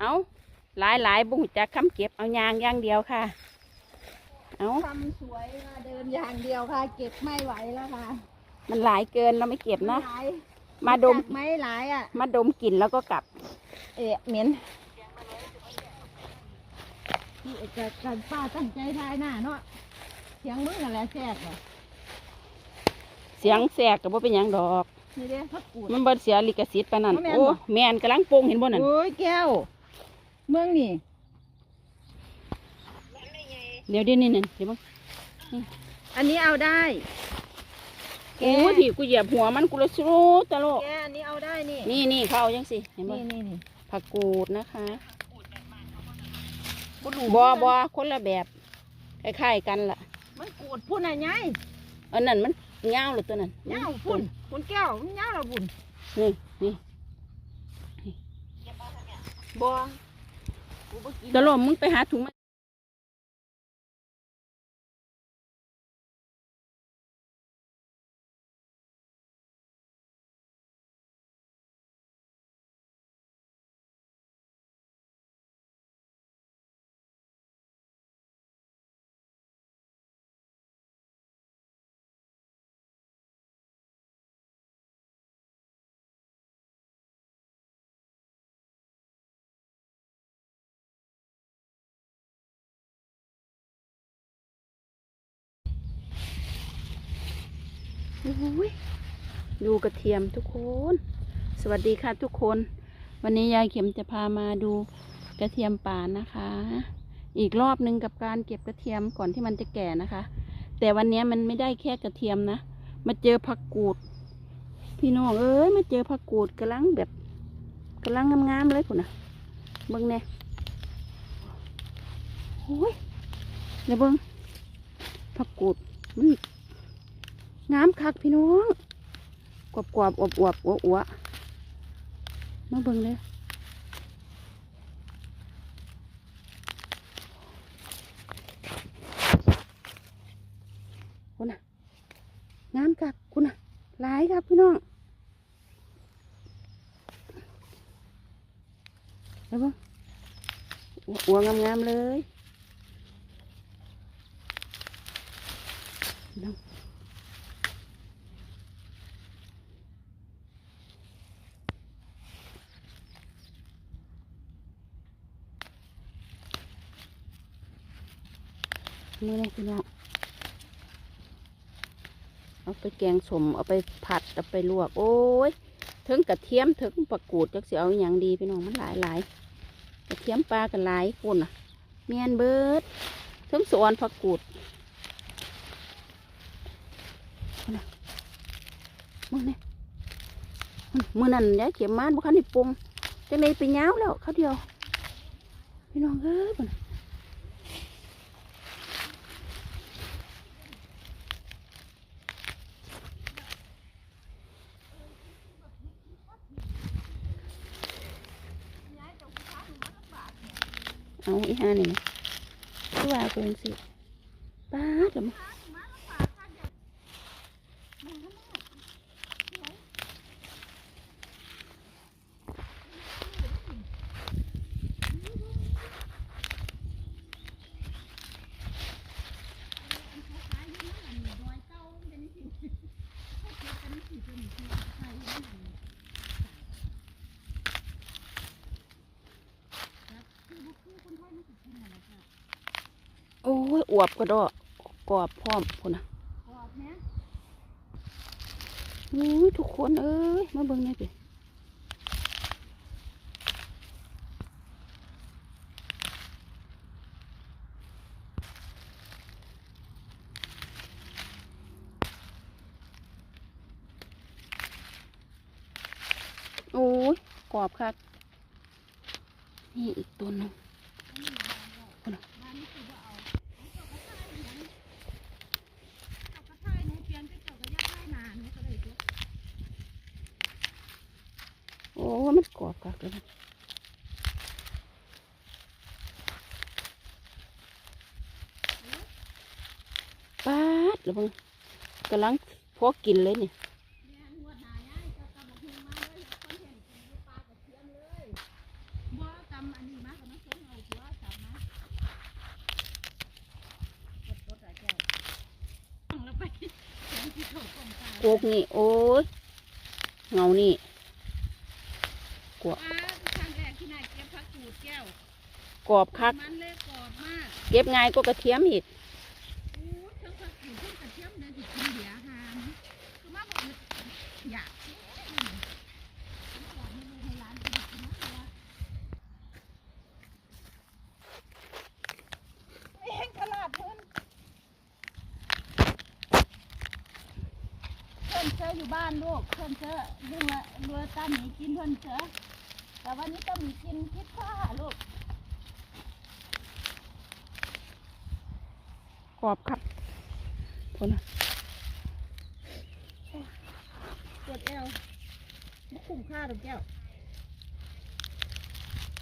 เอาหลายหลายบุ้งจักคำเก็บเอายางอย่างเดียวค่ะ เอาทำสวยมาเดินอย่างเดียวค่ะ เก็บไม่ไหวแล้วค่ะ มันหลายเกินเราไม่เก็บนะ หลายมาดม จากไม่หลายอะ มาดมกลิ่นแล้วก็กลับ เอะเหม็นนี่จะกันป้าตั้งใจทายหน้าเนาะเสียงมึงอะไรแซ่บเหรอเสียงแสกกับว่าเป็นหยังดอก นี่เด้พักกูด มันบ่เสียลิขสิทธิ์ปานนั้น บ่แม่นโอ้บ่แมนกำลังโป่งเห็นบ่นั่น โอ้ยแก้ว เมืองนี่เดี๋ยวเดี๋ยวนี่นั่นเดี๋ยวมึงอันนี้เอาได้โอ้ยพี่กูเหยียบหัวมันกูเลยสู้ตะโลกแกอันนี้เอาได้นี่นี่นี่เขาเอาจังสิเห็นบ่นี่นี่นี่ผักกูดนะคะบอบอคนละแบบคล้ายๆกันล่ะ มันกูดพุ่นอะไรไงอันนั้นมันเงาวเลยตัวนั้นเงาพุ่นพุ่นแก้วมันเงาละบุญนี่นี่บั วตะโลมมึงไปหาถุงมา ดูกระเทียมทุกคน สวัสดีค่ะทุกคน วันนี้ยายเข็มจะพามาดูกระเทียมป่านะคะ อีกรอบหนึ่งกับการเก็บกระเทียมก่อนที่มันจะแก่นะคะ แต่วันนี้มันไม่ได้แค่กระเทียมนะ มาเจอผักกูด พี่น้องเอ้ยมาเจอผักกูดกำลังแบบกำลังงามๆเลยคุณนะเบิ้งเนี่ยโอ้ยเดี๋ยวเบิ้งผักกูดมัน งามคักพี่น้องกรอบกรอบอวบอวบอัวอัวมาเบิ่งเลยคุณน่ะงามคักคุณน่ะหลายครับพี่น้องแล้วบ่อัวอัวงามๆเลยพี่น้อง นี่เลยพี่น้องเอาไปแกงสมเอาไปผัดเอาไปลวก โอ้ยถึงกระเทียมถึงผักกูดจักเสียเอาอย่างดีพี่น้องมันหลายหลายกระเทียมปลากันหลายคนอะเมียนเบิดถึงสวนผักกูดมึงเนี่ยมือนั่นยายเข็มมานบุคันนี่ปรุงจังเลยไปย้าวแล้วเขาเดียวพี่น้องเอ้ย เอาอีห้านี่นะคือว่าเป็นสิป้าดแล้วมั้งโอวบกระดอกกรอบพร้อมพุ่นนะกรอบนะโอ้ยทุกคนเอ้ยมาเบิ่งหน่อยดิโอ้ยกรอบครับนี่อีกตัวหนึง แล้วนปาดแล้วมึงกำลังพอกินเลยเนี่ยโกกนี่ โอ้ยเงานี่ วป้าครั้งแรกที่นายเก็บผักกูดแก้วกรอบคัก มันเลยกรอบมากเก็บง่ายก็กระเทียมอีกโอ้ทั้งผักกูดทั้งกระเทียมเดินสิกินเดียหามคือมาบอกอยากเองตลาดเพิ่นเพิ่นเจออยู่บ้านลูกเพิ่นเจอเรื่องละเรือตาหมีกินเพิ่นเจอ แต่วันนี้ตาหมีกินพิซซ่าลูกกรอบครับพนน่ะปวดเอวไม่คุ้มค่าหรอกแก้ว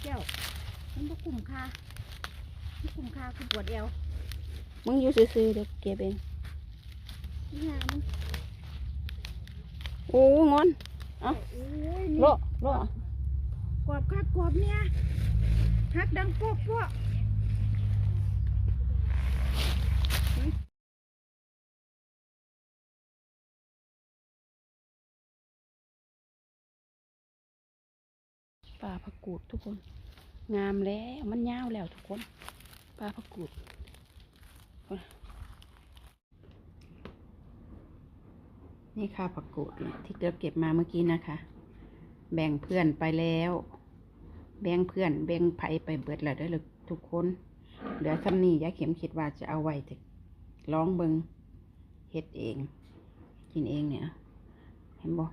แก้วมันไม่คุ้มค่าไม่คุ้มค่าคือปวดเอวมึงอยู่ซื่อๆเดี๋ยวเก็บเองนี่ฮะมันโอ้งอน เอ้าโอ้ยนี่โลโล กรอบคักกรอบเนี่ยฮักดังโป๊กพวกปลาผักกูดทุกคน งามแล้วมันยาวแล้วทุกคนปลาผักกูดนี่ค่ะผักกูดที่เราเก็บมาเมื่อกี้นะคะ แบ่งเพื่อนไปแล้ว แบ่งเพื่อน แบ่งไผไปเบิดแล้วได้อเลยทุกคนเหลือซ้ำนี่ยายเข็มคิดว่าจะเอาไว้จะลองเบิงเฮ็ดเอง กินเองเนี่ย เห็นบ่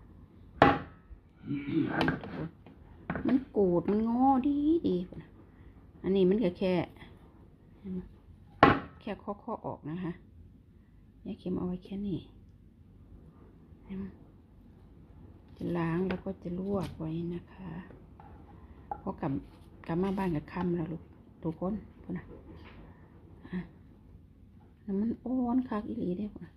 มันกูดมันงอดีดีอันนี้มันก็แค่เห็นบ่แค่ข้อๆอออกนะคะยายเข็มเอาไว้แค่นี้จะล้างแล้วก็จะลวกไว้นะคะ พราะกลับกลับมาบ้านกับค่ำแล้วลูกทุกคนพูดนะอะแล้วมันอ้อนคักอีหลีได้พูนะ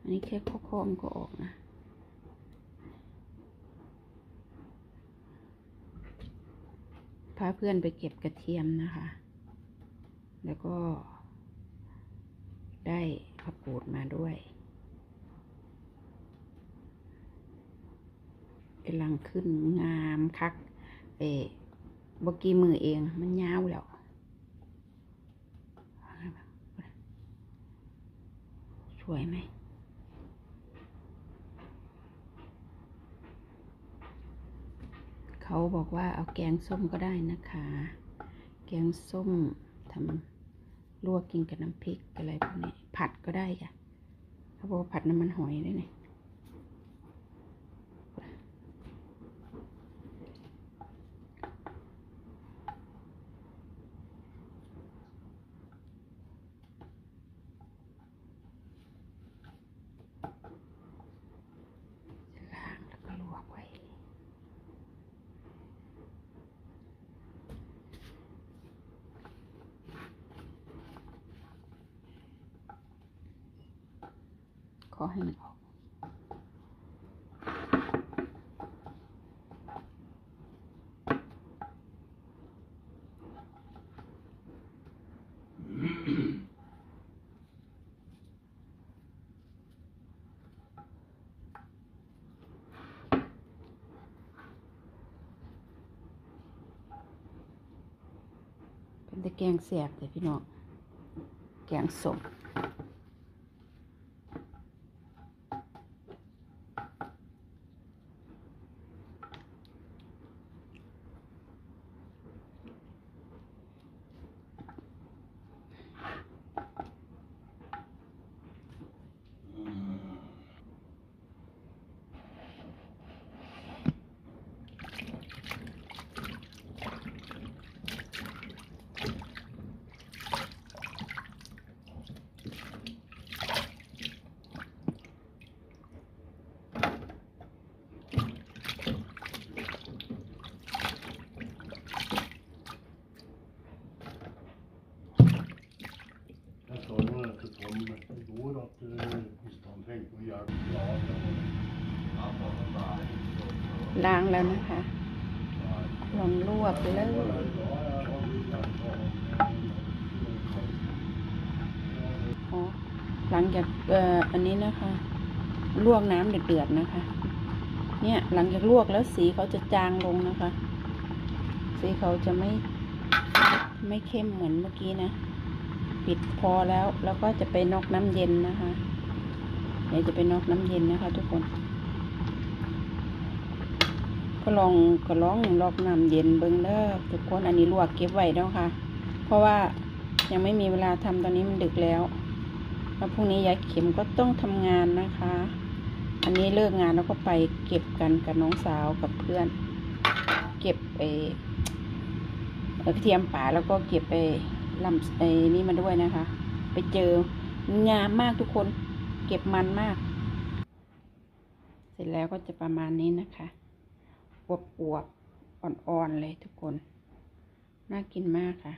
อันนี้แค่ข้อๆมันก็ออกนะพาเพื่อนไปเก็บกระเทียมนะคะ แล้วก็ได้ผักกูดมาด้วย กำลังขึ้นงามคัก เอ๋บกี้มือเองมันยาวแล้วสวยไหมเขาบอกว่าเอาแกงส้มก็ได้นะคะ แกงส้มทำลวกกินกับน้ำพริกอะไรพวกนี้ผัดก็ได้ค่ะเขาบอกว่าผัดน้ำมันหอยได้วยเนี่ยล้างแล้วก็ลวกไว้ ขอให้มันออกเป็นแต่แกงแสบเลยพี่น้องแกงส้ม แล้วนะคะ ลองลวกเลยหลังจากอ,อ,อันนี้นะคะ ลวกน้ำเดือดๆนะคะ เนี่ยหลังจากลวกแล้วสีเขาจะจางลงนะคะ สีเขาจะไม่ไม่เข้มเหมือนเมื่อกี้นะ ปิดพอแล้วแล้วก็จะไปนอกน้ำเย็นนะคะ เดี๋ยวจะไปนอกน้ำเย็นนะคะ ทุกคน ก็ลองก็ลองลอกน้ำเย็นเบิ้งเด้อทุกคนอันนี้ลวกเก็บไว้แล้วค่ะ เพราะว่ายังไม่มีเวลาทำตอนนี้มันดึกแล้วแล้วพรุ่งนี้ยายเข็มก็ต้องทำงานนะคะ อันนี้เลิกงานแล้วก็ไปเก็บกันกับน้องสาวกับเพื่อน เก็บไปกระเทียมป่าแล้วก็เก็บไปลำไอ้นี่มาด้วยนะคะ ไปเจองามมากทุกคน เก็บมันมาก เสร็จแล้วก็จะประมาณนี้นะคะ อวบอวบๆอ่อนๆเลยทุกคน น่ากินมากค่ะ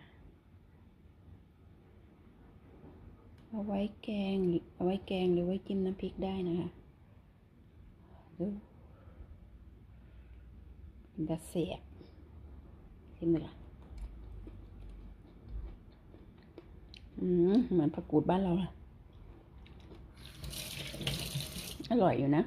เอาไว้แกง เอาไว้แกงหรือไว้จิ้มน้ำพริกได้นะคะดูดัดเสียบชิมเลยค่ะอืมเหมือนผักกูดบ้านเราเลยอร่อยอยู่นะ